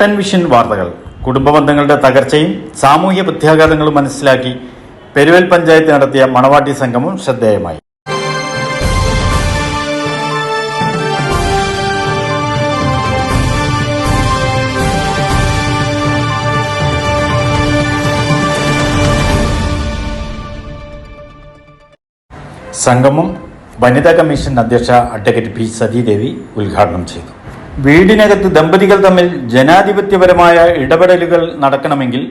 ടെൻവിഷൻ വാർത്തകൾ. കുടുംബ ബന്ധങ്ങളുടെ തകർച്ചയും സാമൂഹ്യ പ്രത്യാഘാതങ്ങളും മനസ്സിലാക്കി പെരുവൽ പഞ്ചായത്ത് നടത്തിയ മണവാട്ടി സംഗമം ശ്രദ്ധേയമായി. സംഗമം വനിതാ കമ്മീഷൻ അധ്യക്ഷ അഡ്വക്കേറ്റ് പി സതീദേവി ഉദ്ഘാടനം ചെയ്തു. വീടിനകത്ത് ദമ്പതികൾ തമ്മിൽ ജനാധിപത്യപരമായ ഇടപെടലുകൾ നടക്കണമെങ്കിൽ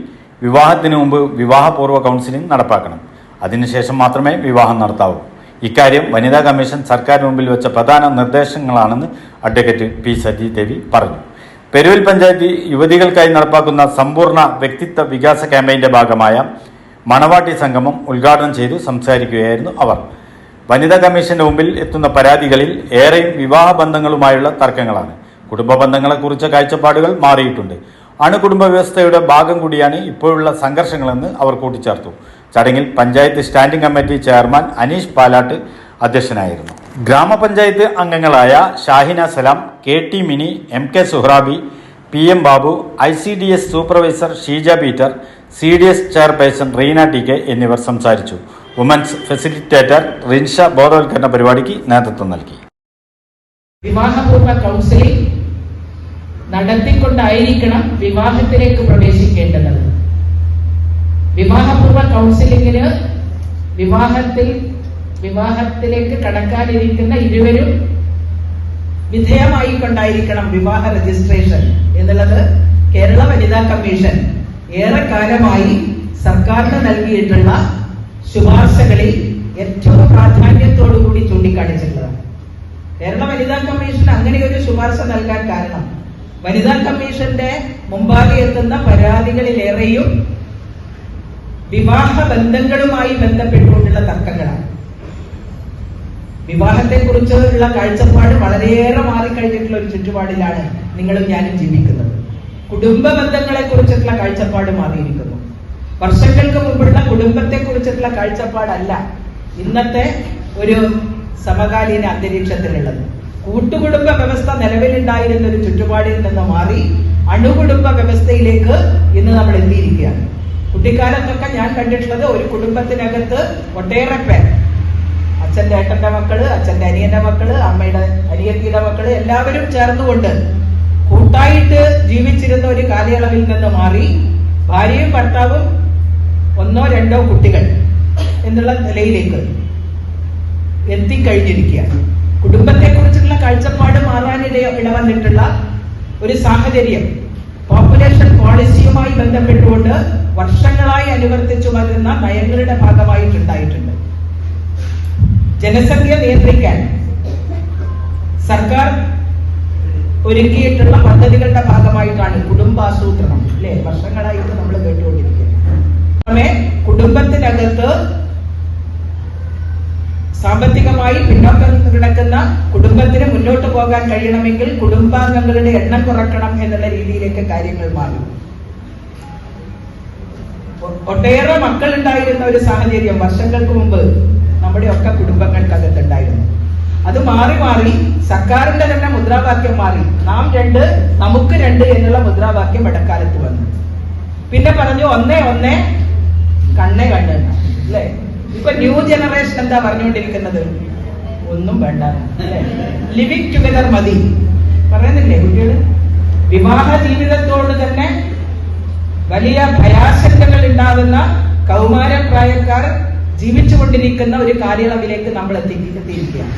വിവാഹത്തിന് മുമ്പ് വിവാഹപൂർവ കൗൺസിലിംഗ് നടപ്പാക്കണം. അതിനുശേഷം മാത്രമേ വിവാഹം നടത്താവൂ. ഇക്കാര്യം വനിതാ കമ്മീഷൻ സർക്കാർ മുമ്പിൽ വെച്ച പ്രധാന നിർദ്ദേശങ്ങളാണെന്ന് അഡ്വക്കേറ്റ് പി സജി സതീദേവി പറഞ്ഞു. പെരുവൽ പഞ്ചായത്ത് യുവതികൾക്കായി നടപ്പാക്കുന്ന സമ്പൂർണ വ്യക്തിത്വ വികാസ ക്യാമ്പയിന്റെ ഭാഗമായ മണവാട്ടി സംഗമം ഉദ്ഘാടനം ചെയ്തു സംസാരിക്കുകയായിരുന്നു അവർ. വനിതാ കമ്മീഷന്റെ മുമ്പിൽ എത്തുന്ന പരാതികളിൽ ഏറെയും വിവാഹ ബന്ധങ്ങളുമായുള്ള തർക്കങ്ങളാണ്. കുടുംബ ബന്ധങ്ങളെക്കുറിച്ച കാഴ്ചപ്പാടുകൾ മാറിയിട്ടുണ്ട്. അണുകുടുംബ വ്യവസ്ഥയുടെ ഭാഗം കൂടിയാണ് ഇപ്പോഴുള്ള സംഘർഷങ്ങളെന്ന് അവർ കൂട്ടിച്ചേർത്തു. ചടങ്ങിൽ panchayat standing committee chairman Aneesh Palatt അധ്യക്ഷനായിരുന്നു. ഗ്രാമപഞ്ചായത്ത് അംഗങ്ങളായ Shahina Salam K T Mini M K Suhrabi P M Babu I C D S supervisor Sheeja Peter C D S chairperson Reena T K എന്നിവർ സംസാരിച്ചു. Women's facilitator Rinsha ബോധവൽക്കരണ പരിപാടിക്ക് നേതൃത്വം നൽകി. വിവാഹപൂർവ counselling നടത്തിക്കൊണ്ടായിരിക്കണം വിവാഹത്തിലേക്ക് പ്രവേശിക്കേണ്ടത്. വിവാഹപൂർവ കൗൺസിലിങ്ങിന് വിവാഹത്തിൽ വിവാഹത്തിലേക്ക് കടക്കാനിരിക്കുന്ന ഇരുവരും വിധേയമായി കൊണ്ടായിരിക്കണം വിവാഹ രജിസ്ട്രേഷൻ എന്നുള്ളത് കേരള വനിതാ കമ്മീഷൻ ഏറെക്കാലമായി സർക്കാരിന് നൽകിയിട്ടുള്ള ശുപാർശകളിൽ ഏറ്റവും പ്രാധാന്യത്തോടു കൂടി ചൂണ്ടിക്കാണിച്ചിട്ടുള്ളതാണ്. കേരള വനിതാ കമ്മീഷൻ അങ്ങനെ ഒരു ശുപാർശ നൽകാൻ കാരണം വനിതാ കമ്മീഷന്റെ മുമ്പാകെ എത്തുന്ന പരാതികളിലേറെയും വിവാഹ ബന്ധങ്ങളുമായി ബന്ധപ്പെട്ടുകൊണ്ടുള്ള തർക്കങ്ങളാണ്. വിവാഹത്തെ കുറിച്ചുള്ള കാഴ്ചപ്പാട് വളരെയേറെ മാറിക്കഴിഞ്ഞിട്ടുള്ള ഒരു ചുറ്റുപാടിലാണ് നിങ്ങളും ഞാനും ജീവിക്കുന്നത്. കുടുംബ ബന്ധങ്ങളെ കുറിച്ചിട്ടുള്ള കാഴ്ചപ്പാട് മാറിയിരിക്കുന്നു. വർഷങ്ങൾക്ക് മുമ്പുള്ള കുടുംബത്തെ കുറിച്ചിട്ടുള്ള കാഴ്ചപ്പാടല്ല ഇന്നത്തെ ഒരു സമകാലീന അന്തരീക്ഷത്തിലുള്ളത്. കൂട്ടുകുടുംബ വ്യവസ്ഥ നിലവിലുണ്ടായിരുന്ന ഒരു ചുറ്റുപാടിൽ നിന്ന് മാറി അണുകുടുംബ വ്യവസ്ഥയിലേക്ക് ഇന്ന് നമ്മൾ എത്തിയിരിക്കുകയാണ്. കുട്ടിക്കാലത്തൊക്കെ ഞാൻ കണ്ടിട്ടുള്ളത് ഒരു കുടുംബത്തിനകത്ത് ഒട്ടേറെ പേർ. അച്ഛന്റെ ഏട്ടന്റെ മക്കൾ അച്ഛന്റെ അനിയന്റെ മക്കൾ അമ്മയുടെ അനിയത്തിയുടെ മക്കൾ എല്ലാവരും ചേർന്നുകൊണ്ട് കൂട്ടായിട്ട് ജീവിച്ചിരുന്ന ഒരു കാലയളവിൽ നിന്ന് മാറി ഭാര്യയും ഭർത്താവും ഒന്നോ രണ്ടോ കുട്ടികൾ എന്നുള്ള നിലയിലേക്ക് എത്തിക്കഴിഞ്ഞിരിക്കുകയാണ്. കുടുംബത്തെ കുറിച്ചുള്ള കാഴ്ചപ്പാട് മാറാനിട ഇടവന്നിട്ടുള്ള ഒരു സാഹചര്യം. പോപ്പുലേഷൻ പോളിസിയുമായി ബന്ധപ്പെട്ടുകൊണ്ട് വർഷങ്ങളായി അനുവർത്തിച്ചു വരുന്ന നയങ്ങളുടെ ഭാഗമായിട്ടുണ്ടായിട്ടുണ്ട്. ജനസംഖ്യ നിയന്ത്രിക്കാൻ സർക്കാർ ഒരുക്കിയിട്ടുള്ള പദ്ധതികളുടെ ഭാഗമായിട്ടാണ് കുടുംബാസൂത്രണം അല്ലെ? വർഷങ്ങളായിട്ട് നമ്മൾ കേട്ടുകൊണ്ടിരിക്കുന്നത്. കുടുംബത്തിനകത്ത് സാമ്പത്തികമായി പിന്നോക്കം കിടക്കുന്ന കുടുംബത്തിന് മുന്നോട്ട് പോകാൻ കഴിയണമെങ്കിൽ കുടുംബാംഗങ്ങളുടെ എണ്ണം കുറക്കണം എന്നുള്ള രീതിയിലേക്ക് കാര്യങ്ങൾ മാറി. ഒട്ടേറെ മക്കൾ ഉണ്ടായിരുന്ന ഒരു സാഹചര്യം വർഷങ്ങൾക്ക് മുമ്പ് നമ്മുടെ ഒക്കെ കുടുംബങ്ങൾക്കകത്തുണ്ടായിരുന്നു. അത് മാറി മാറി സർക്കാരിന്റെ തന്നെ മുദ്രാവാക്യം മാറി. നാം രണ്ട് നമുക്ക് രണ്ട് എന്നുള്ള മുദ്രാവാക്യം ഇടക്കാലത്ത് വന്നു. പിന്നെ പറഞ്ഞു ഒന്നേ ഒന്നേ കണ്ണേ കണ്ണ് അല്ലേ? ഇപ്പൊ ന്യൂ ജനറേഷൻ എന്താ പറഞ്ഞുകൊണ്ടിരിക്കുന്നത്? ഒന്നും വേണ്ട. ലിവിങ് ടുഗദർ മതി. പറയുന്നില്ലേ കുട്ടികൾ വിവാഹ ജീവിതത്തോട് തന്നെ വലിയ ഭയാശങ്കകൾ ഉണ്ടാകുന്ന കൗമാരപ്രായക്കാർ ജീവിച്ചുകൊണ്ടിരിക്കുന്ന ഒരു കാലയളവിലേക്ക് നമ്മൾ എത്തി എത്തിയിരിക്കുകയാണ്.